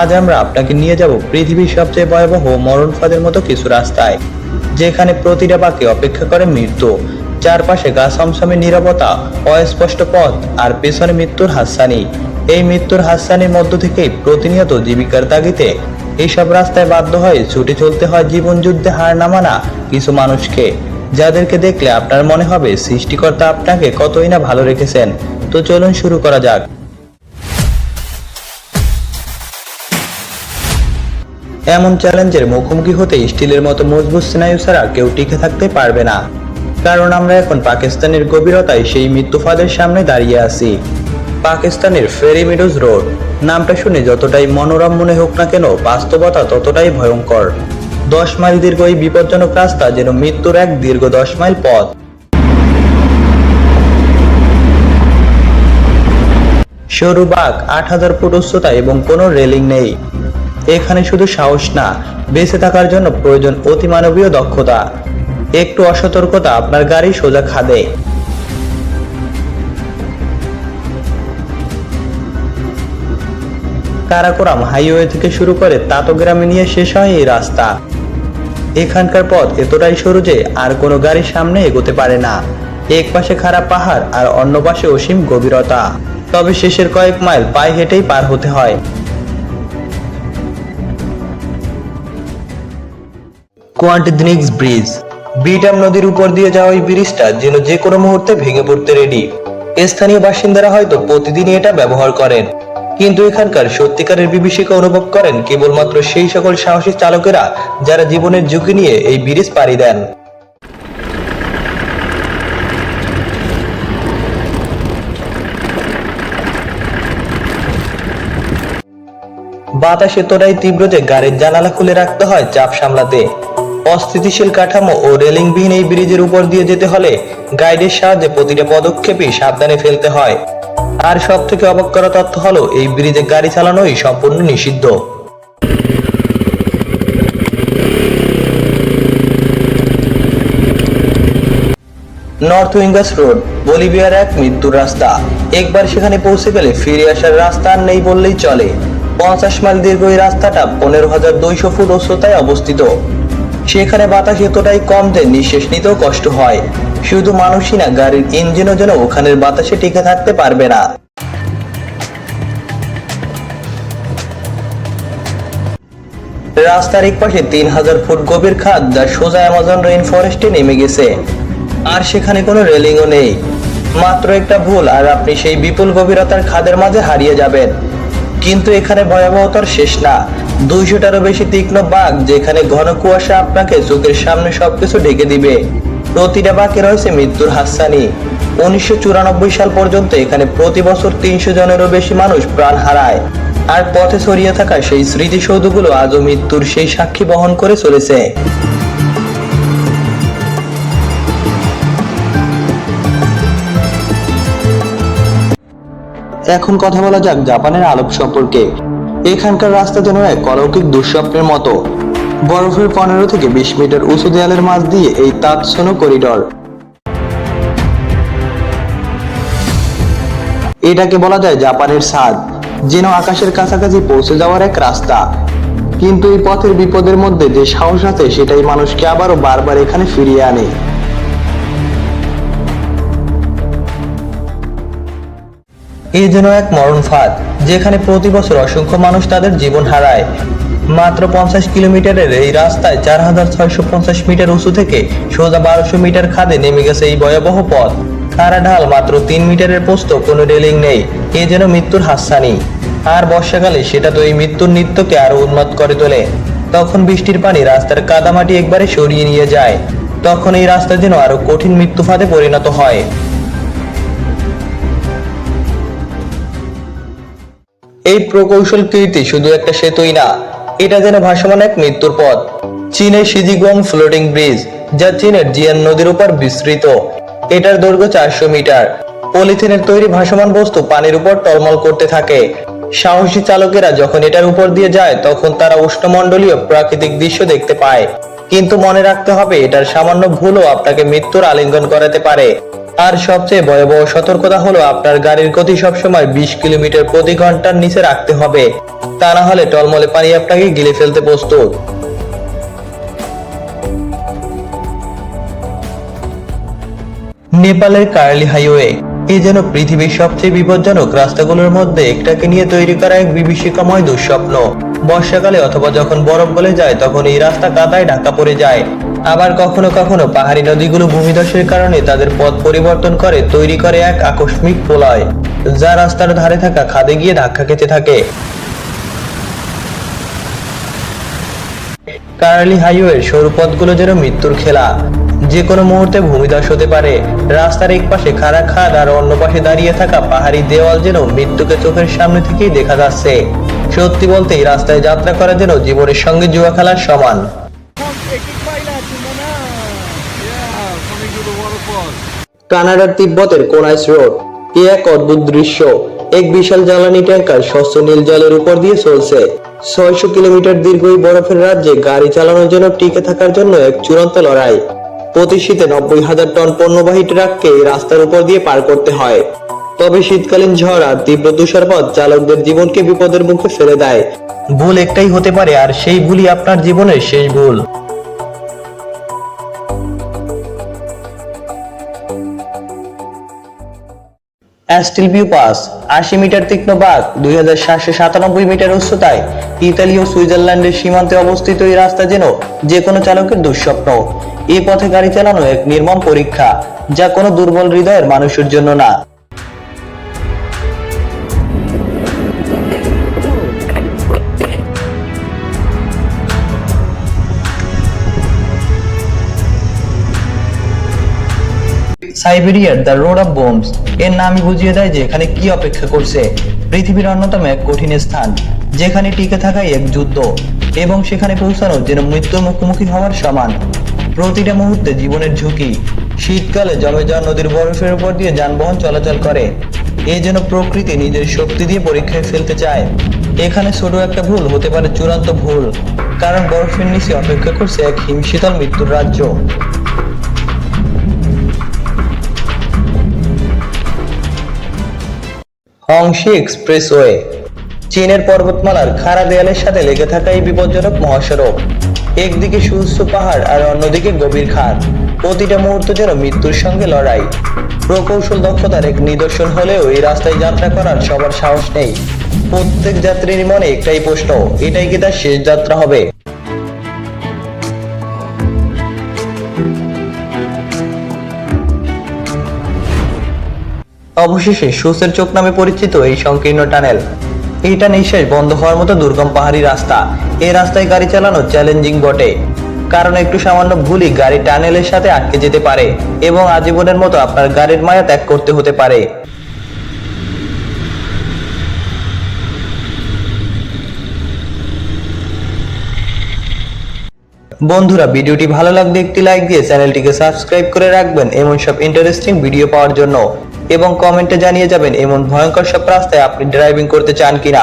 আজ আমরা আপনাকে নিয়ে যাব পৃথিবীর সবচেয়ে ভয়াবহ মরণ ফাঁদের মতো কিছু রাস্তায়, যেখানে প্রতিটা বাকি অপেক্ষা করে মৃত্যু। চারপাশে গা সমসমে নিরবতা, অস্পষ্ট পথ আর পেছনে মৃত্যুর হাসানি। এই মৃত্যুর হাসানির মধ্য থেকেই প্রতিনিয়ত জীবিকার তাগিতে এইসব রাস্তায় বাধ্য হয়ে ছুটে চলতে হয় জীবন যুদ্ধে হার না মানা কিছু মানুষকে। যাদেরকে দেখলে আপনার মনে হবে সৃষ্টিকর্তা আপনাকে কতই না ভালো রেখেছেন। তো চলুন শুরু করা যাক। এমন চ্যালেঞ্জের মুখোমুখি হতে স্টিলের মতো মজবুত স্নায়ু ছাড়া কেউ টিকে থাকতে পারবে না। কারণ আমরা এখন পাকিস্তানের গভীরতায় সেই মৃত্যুফাদের সামনে দাঁড়িয়ে আছি। পাকিস্তানের ফেরি মিডোজ রোড। নামটা শুনে যতটাই মনোরম মনে হোক না কেন, বাস্তবতা ততটাই ভয়ঙ্কর। দশ মাইল দীর্ঘ এই বিপজ্জনক রাস্তা যেন মৃত্যুর এক দীর্ঘ দশ মাইল পথ। সরু বাঘ আট হাজার ফুট উচ্চতা এবং কোনো রেলিং নেই। এখানে শুধু সাহস না, বেঁচে থাকার জন্য প্রয়োজন অতিমানবীয় দক্ষতা। একটু অসতর্কতা আপনার গাড়ি সোজা খাদে। কারাকোরাম হাইওয়ে থেকে শুরু করে তাতগ্রামে নিয়ে শেষ হয় এই রাস্তা। এখানকার পথ এতটাই সরু যে আর কোনো গাড়ি সামনে এগোতে পারে না। এক পাশে খারাপ পাহাড় আর অন্য পাশে অসীম গভীরতা। তবে শেষের কয়েক মাইল পায়ে হেঁটেই পার হতে হয়। কোয়ান্টিনিক্স ব্রিজ। বিটাম নদীর উপর দিয়ে যাওয়া এই ব্রিজটা যেন যে কোনো মুহূর্তে ভেঙে পড়তে রেডি স্থানীয় বাসিন্দারা হয়তো প্রতিদিনই এটা ব্যবহার করেন। কিন্তু এখানকার সত্যিকারের বিভীষিকা অনুভব করেন কেবলমাত্র সেই সকল সাহসী চালকেরা যারা জীবনের ঝুঁকি নিয়ে এই ব্রিজ পাড়ি দেন। বাতাস এতটাই তীব্র যে গাড়ির জানালা খুলে রাখতে হয় চাপ সামলাতে। অস্থিতিশীল কাঠামো ও রেলিংবিহীন এই ব্রিজের উপর দিয়ে যেতে হলে গাইডের সাহায্যে প্রতিটা পদক্ষেপই সাবধানে ফেলতে হয়। আর সব থেকে অবাক করা তথ্য হলো, এই ব্রিজে গাড়ি চালানোই সম্পূর্ণ নিষিদ্ধ। নর্থ উইঙ্গাস রোড, বলিভিয়ার এক মৃত্যুর রাস্তা। একবার সেখানে পৌঁছে গেলে ফিরে আসার রাস্তা আর নেই বললেই চলে। পঞ্চাশ মাইল দীর্ঘ এই রাস্তাটা পনেরো হাজার দুইশো ফুট উচ্চতায় অবস্থিত। সেখানে বাতাস এতটাই কম যে নিঃশ্বাস নিতেও কষ্ট হয়। শুধু মানুষই না, গাড়ির ইঞ্জিনও যেন ওখানের বাতাসে টিকে থাকতে পারবে না। রাস্তার এক পাশে তিন হাজার ফুট গভীর খাদ যা সোজা অ্যামাজন রেইন ফরেস্টে নেমে গেছে। আর সেখানে কোনো রেলিংও নেই। মাত্র একটা ভুল, আর আপনি সেই বিপুল গভীরতার খাদের মাঝে হারিয়ে যাবেন। কিন্তু এখানে ভয়াবহতার শেষ না। দুইশোটারও বেশি তীক্ষ্ণ বাঘ যেখানে ঘন কুয়াশা আপনাকে চোখের সামনে সবকিছু ঢেকে দিবে। প্রতিটা বাঘে রয়েছে মৃত্যুর হাসানি। উনিশশো চুরানব্বই সাল পর্যন্ত এখানে প্রতি বছর তিনশো জনেরও বেশি মানুষ প্রাণ হারায়। আর পথে ছড়িয়ে থাকা সেই স্মৃতিসৌধগুলো আজও মৃত্যুর সেই সাক্ষী বহন করে চলেছে। এখন কথা বলা যাক জাপানের আলোক সম্পর্কে। এখানকার রাস্তা যেন এক অলৌকিক দুঃস্বপ্নের মতো। বরফের পনেরো থেকে বিশ মিটার উঁচু দেয়ালের মাঝ দিয়ে এই তাৎসনো করিডর। এটাকে বলা যায় জাপানের স্বাদ যেন আকাশের কাছাকাছি পৌঁছে যাওয়ার এক রাস্তা। কিন্তু এই পথের বিপদের মধ্যে যে সাহস আছে, সেটাই মানুষকে আবারও বারবার এখানে ফিরিয়ে আনে। এই যেন এক মরণ ফাঁদ, যেখানে প্রতি বছর অসংখ্য মানুষ তাদের জীবন হারায়। মাত্র পঞ্চাশ কিলোমিটারের এই রাস্তায় চার হাজার ছয়শো পঞ্চাশ মিটার উঁচু থেকে সোজা বারোশো মিটার খাদে নেমে গেছে এই ভয়াবহ পথ। খাড়া ঢাল মাত্র তিন মিটারের পোস্ত, কোনো রেলিং নেই। এ যেন মৃত্যুর হাসানি। আর বর্ষাকালে সেটা তো এই মৃত্যুর নৃত্যকে আরও উন্মাদ করে তোলে। তখন বৃষ্টির পানি রাস্তার কাদামাটি একবারে সরিয়ে নিয়ে যায়। তখন এই রাস্তা যেন আরও কঠিন মৃত্যু ফাঁদে পরিণত হয়। এই প্রকৌশল কীর্তি শুধু একটা সেতুই না, এটা যেন ভাসমান এক মৃত্যুর পথ। চীনের সিজিগুয়াং ফ্লোটিং ব্রিজ, যা চীনের জিয়ান নদীর উপর বিস্তৃত। এটার দৈর্ঘ্য চারশো মিটার। পলিথিনের তৈরি ভাসমান বস্তু পানির উপর টলমল করতে থাকে। সাহসী চালকেরা যখন এটার উপর দিয়ে যায়, তখন তারা উষ্ণমণ্ডলীয় প্রাকৃতিক দৃশ্য দেখতে পায়। কিন্তু মনে রাখতে হবে, এটার সামান্য ভুলও আপনাকে মৃত্যুর আলিঙ্গন করাতে পারে। আর সবচেয়ে ভয়াবহ সতর্কতা হলো আপনার গাড়ির গতি সবসময় বিশ কিলোমিটার প্রতি ঘণ্টার নিচে রাখতে হবে। তা না হলে টলমলে পানি আপনাকে গিলে ফেলতে প্রস্তুত। নেপালের কার্লি হাইওয়ে এ যেন পৃথিবীর সবচেয়ে বিপজ্জনক রাস্তাগুলোর মধ্যে একটাকে নিয়ে তৈরি করা এক বিভীষিকাময় দুঃস্বপ্ন। বর্ষাকালে অথবা যখন বরফ গলে যায়, তখন এই রাস্তা কাদায় ঢাকা পড়ে যায়। আবার কখনো কখনো পাহাড়ি নদীগুলো ভূমিধসের কারণে তাদের পথ পরিবর্তন করে, তৈরি করে এক আকস্মিক প্রলয়, যা রাস্তার ধারে থাকা খাদে গিয়ে ধাক্কা খেতে থাকে। কার্লি হাইওয়ের সরু পথগুলো যেন মৃত্যুর খেলা। যে কোনো মুহূর্তে ভূমিধস হতে পারে। রাস্তার এক পাশে খাড়া খাদ আর অন্য পাশে দাঁড়িয়ে থাকা পাহাড়ি দেওয়াল যেন মৃত্যুকে চোখের সামনে থেকেই দেখা যাচ্ছে। সত্যি বলতে এই রাস্তায় যাত্রা করা যেন জীবনের সঙ্গে জুয়া খেলার সমান। কানাডার তিব্বতের কোনাইস রোড এ এক অদ্ভুত দৃশ্য। এক বিশাল জ্বালানি ট্যাঙ্কার স্বচ্ছ নীল জলের উপর দিয়ে চলছে। ছয়শো কিলোমিটার দীর্ঘ এই বরফের রাজ্যে গাড়ি চালানোর জন্য টিকে থাকার জন্য এক চূড়ান্ত লড়াই। প্রতি শীতে নব্বই হাজার টন পণ্যবাহী ট্রাককে রাস্তার উপর দিয়ে পার করতে হয়। তবে শীতকালীন ঝড় আর তীব্র তুষারপাত চালকদের জীবনকে বিপদের মুখে ফেলে দেয়। ভুল একটাই হতে পারে আর সেই ভুলই আপনার জীবনের শেষ ভুল। অ্যাস্টিল ভিউ পাস, আশি মিটার তীক্ষ্ণ বাঘ, দুই হাজার সাতশো সাতানব্বই মিটার উচ্চতায়, ইতালি ও সুইজারল্যান্ডের সীমান্তে অবস্থিত এই রাস্তা যেন যে কোনো চালকের দুঃস্বপ্ন। এই পথে গাড়ি চালানো এক নির্মম পরীক্ষা, যা কোনো দুর্বল হৃদয়ের মানুষের জন্য না। সাইবেরিয়ার দ্য রোড অফ বোমস। এর নামই বুঝিয়ে দেয় যে এখানে কি অপেক্ষা করছে। পৃথিবীর অন্যতম এক কঠিন স্থান, যেখানে টিকে থাকাই এক যুদ্ধ, এবং সেখানে পৌঁছানো যেন মৃত্যুর মুখোমুখি হওয়ার সমান। প্রতিটা মুহূর্তে জীবনের ঝুঁকি, শীতকালে জমে যাওয়া নদীর বরফের উপর দিয়ে যানবাহন চলাচল করে। এই যেন প্রকৃতি নিজের শক্তি দিয়ে পরীক্ষায় ফেলতে চায়। এখানে ছোট একটা ভুল হতে পারে চূড়ান্ত ভুল, কারণ বরফের নিচে অপেক্ষা করছে এক হিমশীতল মৃত্যুর রাজ্য। Hongshi expressway. চীনের পর্বতমালার খাড়া দেয়ালের সাথে লেগে থাকা এই বিপজ্জনক মহাসড়ক। একদিকে সুস্থ পাহাড় আর অন্যদিকে গভীর খাদ প্রতিটা মুহূর্ত যেন মৃত্যুর সঙ্গে লড়াই। প্রকৌশল দক্ষতার এক নিদর্শন হলেও এই রাস্তায় যাত্রা করার সবার সাহস নেই। প্রত্যেক যাত্রীর মনে একটাই প্রশ্ন, এটাই কি তার শেষ যাত্রা হবে? অবশেষে সুসের চোখ নামে পরিচিত এই সংকীর্ণ টানেল। এইটা নিঃশ্বাস বন্ধ হওয়ার মতো দুর্গম পাহাড়ি রাস্তা। এই রাস্তায় গাড়ি চালানো চ্যালেঞ্জিং বটে। কারণ একটু সামান্য ভুলই গাড়ি টানেলের সাথে আটকে যেতে পারে এবং আজীবনের মতো আপনার গাড়ির মায়া ত্যাগ করতে হতে পারে। বন্ধুরা, ভিডিওটি ভালো লাগলে একটি লাইক দিয়ে চ্যানেলটিকে সাবস্ক্রাইব করে রাখবেন। এমন সব ইন্টারেস্টিং ভিডিও পাওয়ার জন্য। এবং কমেন্টে জানিয়ে যাবেন এমন ভয়ঙ্কর সব রাস্তায় আপনি ড্রাইভিং করতে চান কিনা।